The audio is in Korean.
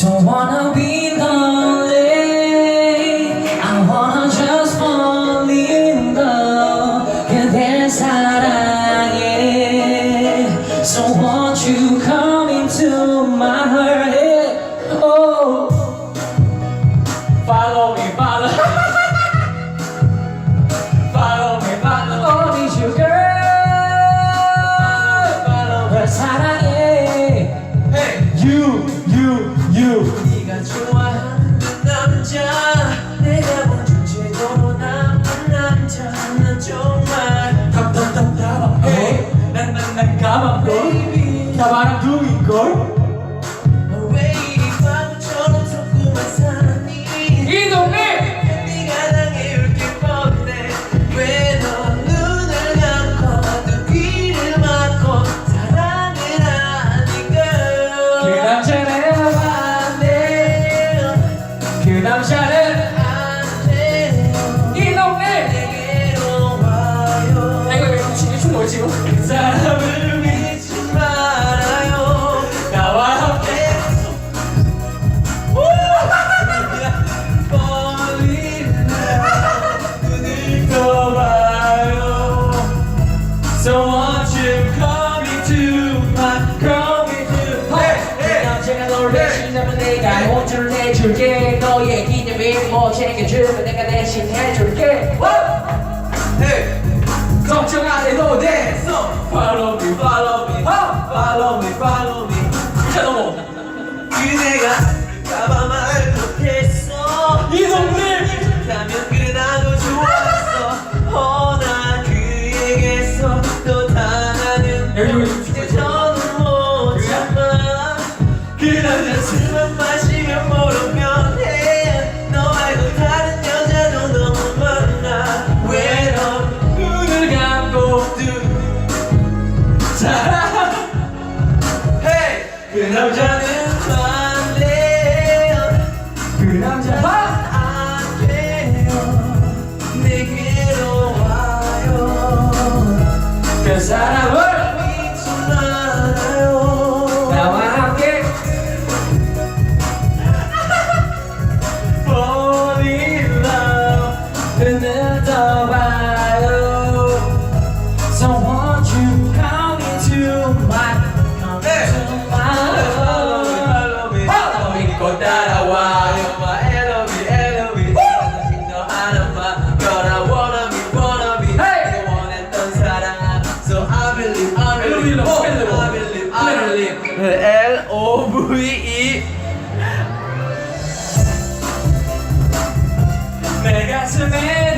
Don't wanna be lonely I wanna just fall in love 그댈 사랑해 So won't you come into my heart Oh Follow me, follow Follow me, follow Oh, need you girl Follow 널 사랑 사람을 믿지 말아요. 나와 함께. 내줄게 너의 기념일 뭐 챙겨주면 내가 대신 해줄게 Follow me, follow me, follow me, follow me. 자 넘어 그대가 말 못했어. 이동님 좋다면 그래 나도 좋았어. 허나 그에게서 또 당하는 여기, 여기. 그 사람 하나만 Girl I wanna be wanna be Hey! 내가 원했던 사랑 So I believe I believe oh. I believe I believe L O V E 내 가슴에